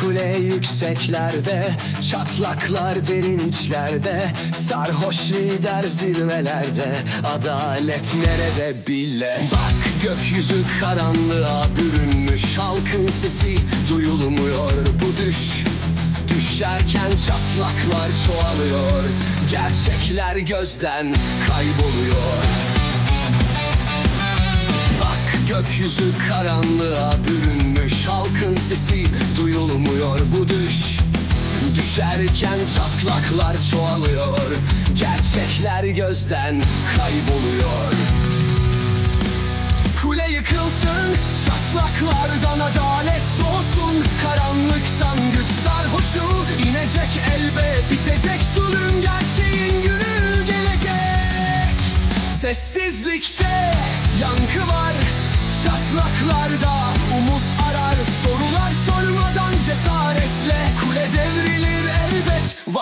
Kule yükseklerde Çatlaklar derin içlerde Sarhoş lider zirvelerde Adalet nerede bile? Bak gökyüzü karanlığa bürünmüş Halkın sesi duyulmuyor. Bu düş Düşerken çatlaklar çoğalıyor Gerçekler gözden kayboluyor. Bak gökyüzü karanlığa bürünmüş Halkın sesi duyulmuyor bu düş. Düşerken çatlaklar çoğalıyor Gerçekler gözden kayboluyor. Kule yıkılsın Çatlaklardan adalet doğsun. Karanlıktan güç sarhoşu inecek elbet Bitecek zulüm gerçeğin günü gelecek. Sessizlikte yankı var Çatlaklarda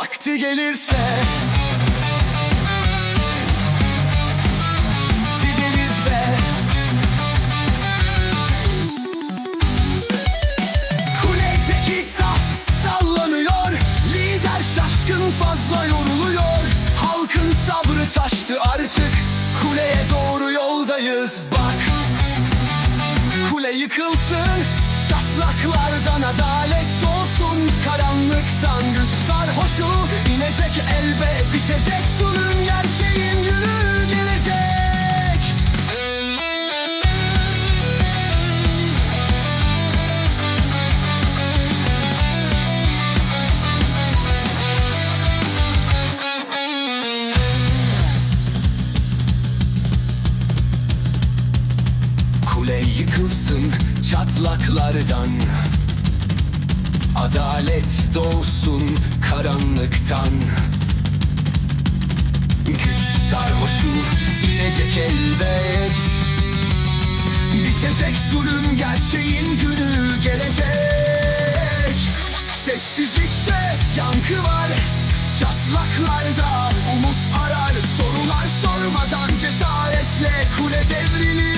Vakti gelirse. Vakti gelirse. Kuledeki taht sallanıyor Lider şaşkın fazla yoruluyor. Halkın sabrı taştı artık Kuleye doğru yoldayız bak. Kule yıkılsın Çatlaklardan adalet Karanlıktan güç sarhoşu inecek elbet Bitecek zulüm gerçeğin günü gelecek. Kule yıkılsın çatlaklardan Adalet doğsun karanlıktan. Güç sarhoşu inecek elbet. Bitecek zulüm gerçeğin günü gelecek. Sessizlikte yankı var Çatlaklarda umut arar. Sorular sormadan cesaretle Kule devrilir